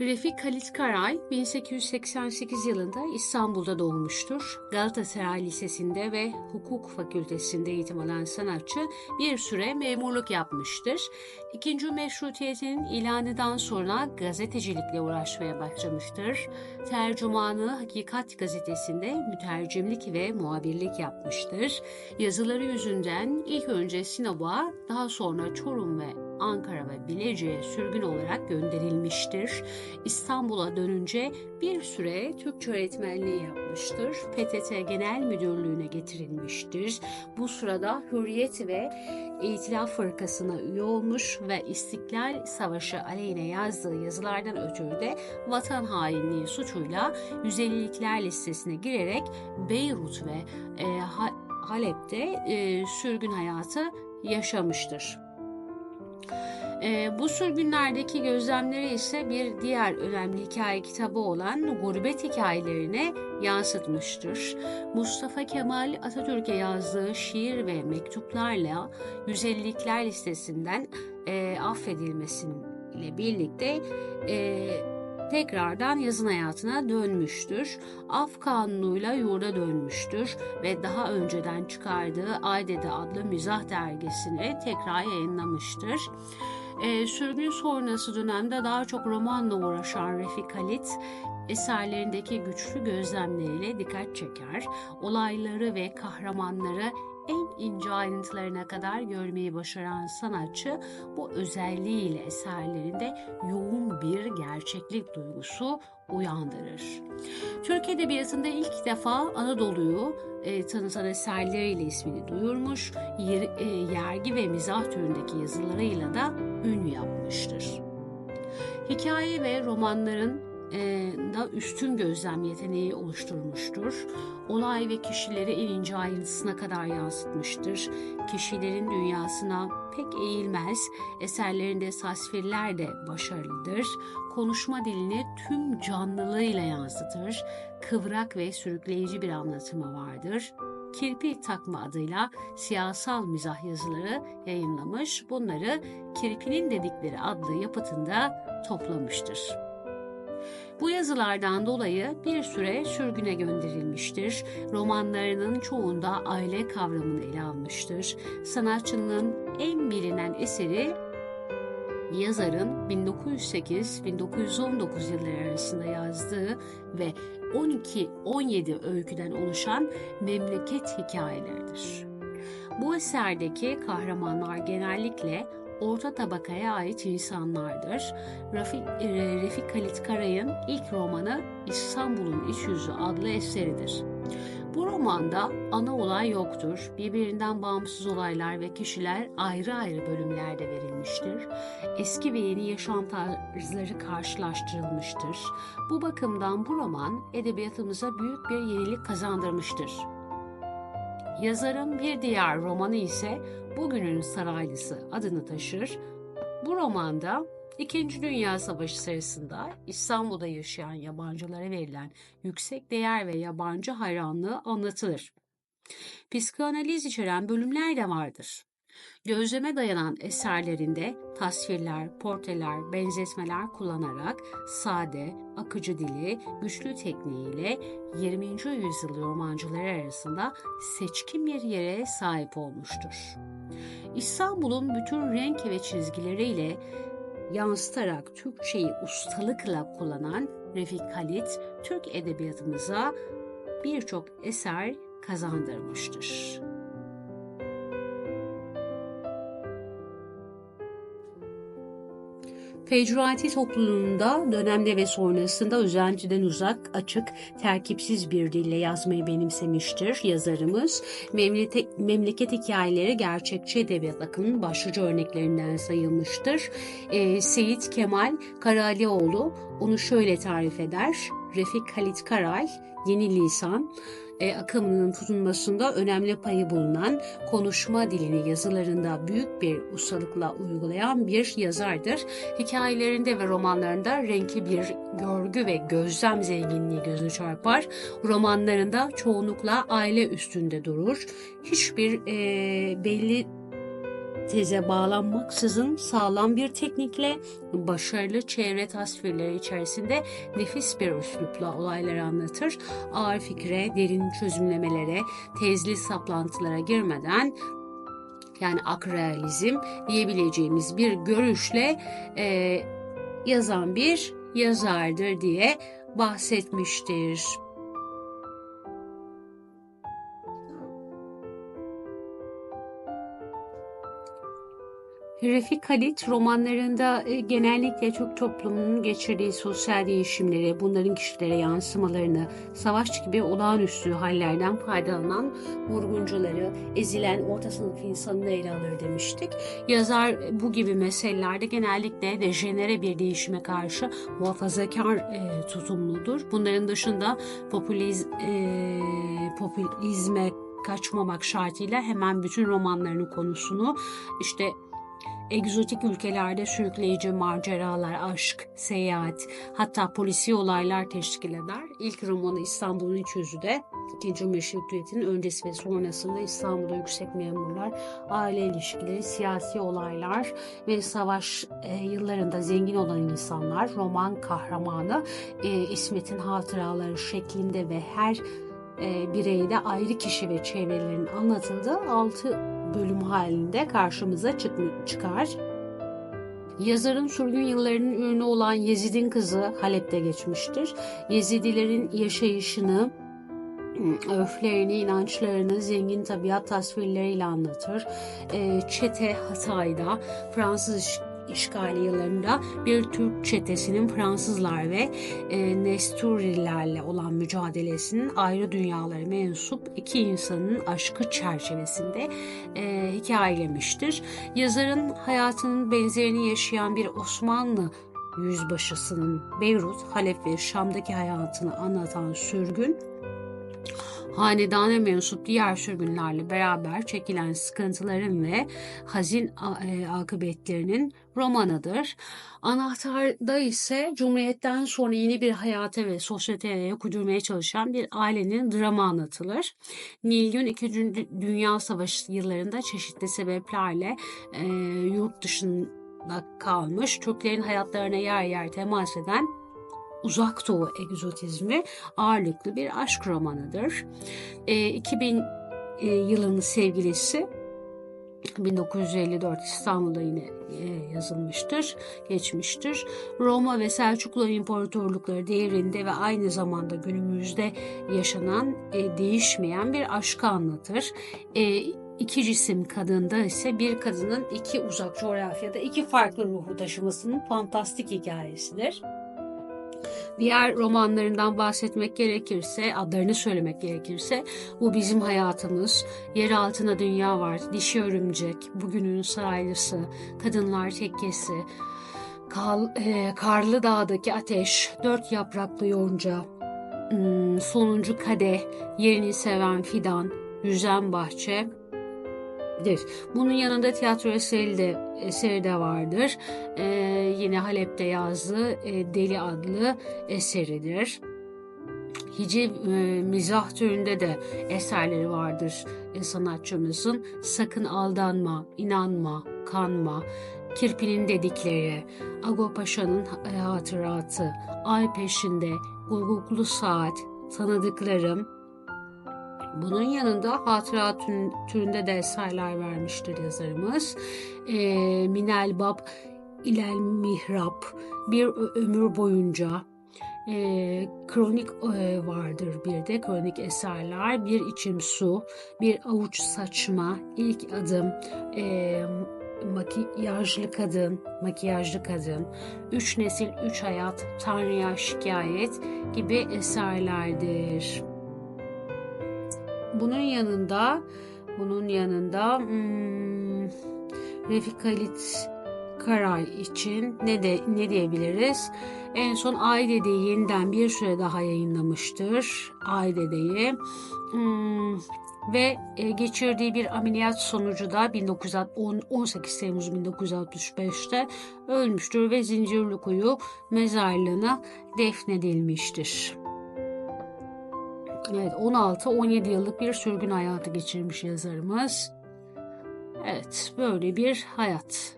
Refik Halit Karay 1888 yılında İstanbul'da doğmuştur. Galatasaray Lisesi'nde ve Hukuk Fakültesi'nde eğitim alan sanatçı bir süre memurluk yapmıştır. İkinci meşrutiyetin ilanından sonra gazetecilikle uğraşmaya başlamıştır. Tercümanı Hakikat gazetesinde mütercimlik ve muhabirlik yapmıştır. Yazıları yüzünden ilk önce Sinop'a daha sonra Çorum ve Ankara ve Bilecik'e sürgün olarak gönderilmiştir. İstanbul'a dönünce bir süre Türkçe öğretmenliği yapmıştır. PTT Genel Müdürlüğü'ne getirilmiştir. Bu sırada Hürriyet ve İtilaf Fırkası'na üye olmuş ve İstiklal Savaşı aleyhine yazdığı yazılardan ötürü de vatan hainliği suçuyla 150'likler listesine girerek Beyrut ve e, Halep'te e, sürgün hayatı yaşamıştır. E, bu sürgünlerdeki gözlemleri ise bir diğer önemli hikaye kitabı olan Gurbet Hikayelerine yansıtmıştır. Mustafa Kemal Atatürk'e yazdığı şiir ve mektuplarla 150'likler listesinden e, affedilmesiyle birlikte e, tekrardan yazın hayatına dönmüştür. Af kanunuyla yurda dönmüştür ve daha önceden çıkardığı Aydede adlı mizah dergisini tekrar yayınlamıştır. E, sürgün sonrası dönemde daha çok romanla uğraşan Refik Halit, eserlerindeki güçlü gözlemleriyle dikkat çeker, olayları ve kahramanları en ince ayrıntılarına kadar görmeyi başaran sanatçı bu özelliğiyle eserlerinde yoğun bir gerçeklik duygusu uyandırır. Türk Edebiyatı'nda ilk defa Anadolu'yu e, tanıtan eserleriyle ismini duyurmuş, yer, e, yergi ve mizah türündeki yazılarıyla da ün yapmıştır. Hikaye ve romanların da üstün gözlem yeteneği oluşturmuştur. Olay ve kişileri en ince ayrıntısına kadar yansıtmıştır. Kişilerin dünyasına pek eğilmez, eserlerinde tasvirler de başarılıdır. Konuşma dilini tüm canlılığıyla yansıtır. Kıvrak ve sürükleyici bir anlatımı vardır kirpi takma adıyla siyasal mizah yazıları yayınlamış. Bunları Kirpinin Dedikleri adlı yapıtında toplamıştır. Bu yazılardan dolayı bir süre sürgüne gönderilmiştir. Romanlarının çoğunda aile kavramını ele almıştır. Sanatçının en bilinen eseri yazarın 1908-1919 yılları arasında yazdığı ve 12-17 öyküden oluşan memleket hikayeleridir. Bu eserdeki kahramanlar genellikle orta tabakaya ait insanlardır. Rafik, e, Refik Halit Karay'ın ilk romanı İstanbul'un İç Yüzü adlı eseridir. Bu romanda ana olay yoktur. Birbirinden bağımsız olaylar ve kişiler ayrı ayrı bölümlerde verilmiştir. Eski ve yeni yaşam tarzları karşılaştırılmıştır. Bu bakımdan bu roman edebiyatımıza büyük bir yenilik kazandırmıştır. Yazarın bir diğer romanı ise Bugünün Saraylısı adını taşır. Bu romanda İkinci Dünya Savaşı sırasında İstanbul'da yaşayan yabancılara verilen yüksek değer ve yabancı hayranlığı anlatılır. Psikanaliz içeren bölümler de vardır. Gözleme dayanan eserlerinde tasvirler, portreler, benzetmeler kullanarak sade, akıcı dili, güçlü tekniğiyle 20. yüzyıl romancıları arasında seçkin bir yere sahip olmuştur. İstanbul'un bütün renk ve çizgileriyle yansıtarak Türkçeyi ustalıkla kullanan Refik Halit, Türk edebiyatımıza birçok eser kazandırmıştır. Fecruati topluluğunda dönemde ve sonrasında özentiden uzak, açık, terkipsiz bir dille yazmayı benimsemiştir yazarımız. Memleket, memleket hikayeleri gerçekçi edebiyat akımının başlıca örneklerinden sayılmıştır. Ee, Seyit Kemal Karalioğlu onu şöyle tarif eder. Refik Halit Karay, Yeni Lisan, e, akımının tutunmasında önemli payı bulunan konuşma dilini yazılarında büyük bir ustalıkla uygulayan bir yazardır. Hikayelerinde ve romanlarında renkli bir görgü ve gözlem zenginliği gözü çarpar. Romanlarında çoğunlukla aile üstünde durur. Hiçbir e, belli teze bağlanmaksızın sağlam bir teknikle başarılı çevre tasvirleri içerisinde nefis bir üslupla olayları anlatır. Ağır fikre, derin çözümlemelere, tezli saplantılara girmeden yani akrealizm diyebileceğimiz bir görüşle e, yazan bir yazardır diye bahsetmiştir. Refik Halit romanlarında e, genellikle Türk toplumunun geçirdiği sosyal değişimleri, bunların kişilere yansımalarını, savaş gibi olağanüstü hallerden faydalanan vurguncuları, ezilen orta sınıf insanını ele alır demiştik. Yazar bu gibi meselelerde genellikle dejenere bir değişime karşı muhafazakar e, tutumludur. Bunların dışında populiz, e, popülizme kaçmamak şartıyla hemen bütün romanlarının konusunu işte egzotik ülkelerde sürükleyici maceralar, aşk, seyahat, hatta polisi olaylar teşkil eder. İlk romanı İstanbul'un iç yüzü de İkinci Meşrutiyet'in öncesi ve sonrasında İstanbul'da yüksek memurlar, aile ilişkileri, siyasi olaylar ve savaş e, yıllarında zengin olan insanlar, roman kahramanı e, İsmet'in hatıraları şeklinde ve her e, bireyde ayrı kişi ve çevrelerin anlatıldığı altı bölüm halinde karşımıza çık çıkar. Yazarın sürgün yıllarının ürünü olan Yezid'in kızı Halep'te geçmiştir. Yezidilerin yaşayışını, öflerini, inançlarını zengin tabiat tasvirleriyle anlatır. E, Çete Hatay'da Fransız işgali yıllarında bir Türk çetesinin Fransızlar ve e, Nesturilerle olan mücadelesinin ayrı dünyalara mensup iki insanın aşkı çerçevesinde e, hikayelemiştir. Yazarın hayatının benzerini yaşayan bir Osmanlı yüzbaşısının Beyrut, Halep ve Şam'daki hayatını anlatan sürgün hanedana mensup diğer sürgünlerle beraber çekilen sıkıntıların ve hazin e, akıbetlerinin romanıdır. Anahtarda ise Cumhuriyet'ten sonra yeni bir hayata ve sosyeteye kudurmaya çalışan bir ailenin dramı anlatılır. Nilgün 2. Dünya Savaşı yıllarında çeşitli sebeplerle e, yurt dışında kalmış, Türklerin hayatlarına yer yer temas eden uzak doğu egzotizmi ağırlıklı bir aşk romanıdır. E, 2000 e, yılının sevgilisi 1954 İstanbul'da yine e, yazılmıştır, geçmiştir. Roma ve Selçuklu İmparatorlukları devrinde ve aynı zamanda günümüzde yaşanan e, değişmeyen bir aşkı anlatır. E, iki cisim kadında ise bir kadının iki uzak coğrafyada iki farklı ruhu taşımasının fantastik hikayesidir. Diğer romanlarından bahsetmek gerekirse, adlarını söylemek gerekirse bu bizim hayatımız, yer altına dünya var, dişi örümcek, bugünün saraylısı, kadınlar tekkesi, Kal, e, Karlı Dağ'daki ateş, dört yapraklı yonca, hmm, sonuncu kadeh, yerini seven fidan, yüzen bahçe, dir. Bunun yanında tiyatro eseri de, eseri de vardır. Ee, yine Halep'te yazdığı e, Deli adlı eseridir. Hiciv e, mizah türünde de eserleri vardır e, sanatçımızın. Sakın aldanma, inanma, kanma, Kirpi'nin dedikleri, Ago Paşa'nın e, hatıratı, Ay peşinde, Guguklu Saat, Tanıdıklarım, bunun yanında hatıra türünde de eserler vermiştir yazarımız. E, Minel Bab, İlel Mihrap, Bir Ömür Boyunca, e, kronik e, vardır bir de kronik eserler bir içim su bir avuç saçma ilk adım e, makyajlı kadın makyajlı kadın üç nesil üç hayat tanrıya şikayet gibi eserlerdir. Bunun yanında bunun yanında hmm, Refik Halit Karay için ne de ne diyebiliriz? En son Ay Dede'yi yeniden bir süre daha yayınlamıştır. Ay Dede'yi. Hmm, ve e, geçirdiği bir ameliyat sonucu da 1918 Temmuz 1965'te ölmüştür ve Zincirlikuyu mezarlığına defnedilmiştir. Evet 16-17 yıllık bir sürgün hayatı geçirmiş yazarımız. Evet, böyle bir hayat.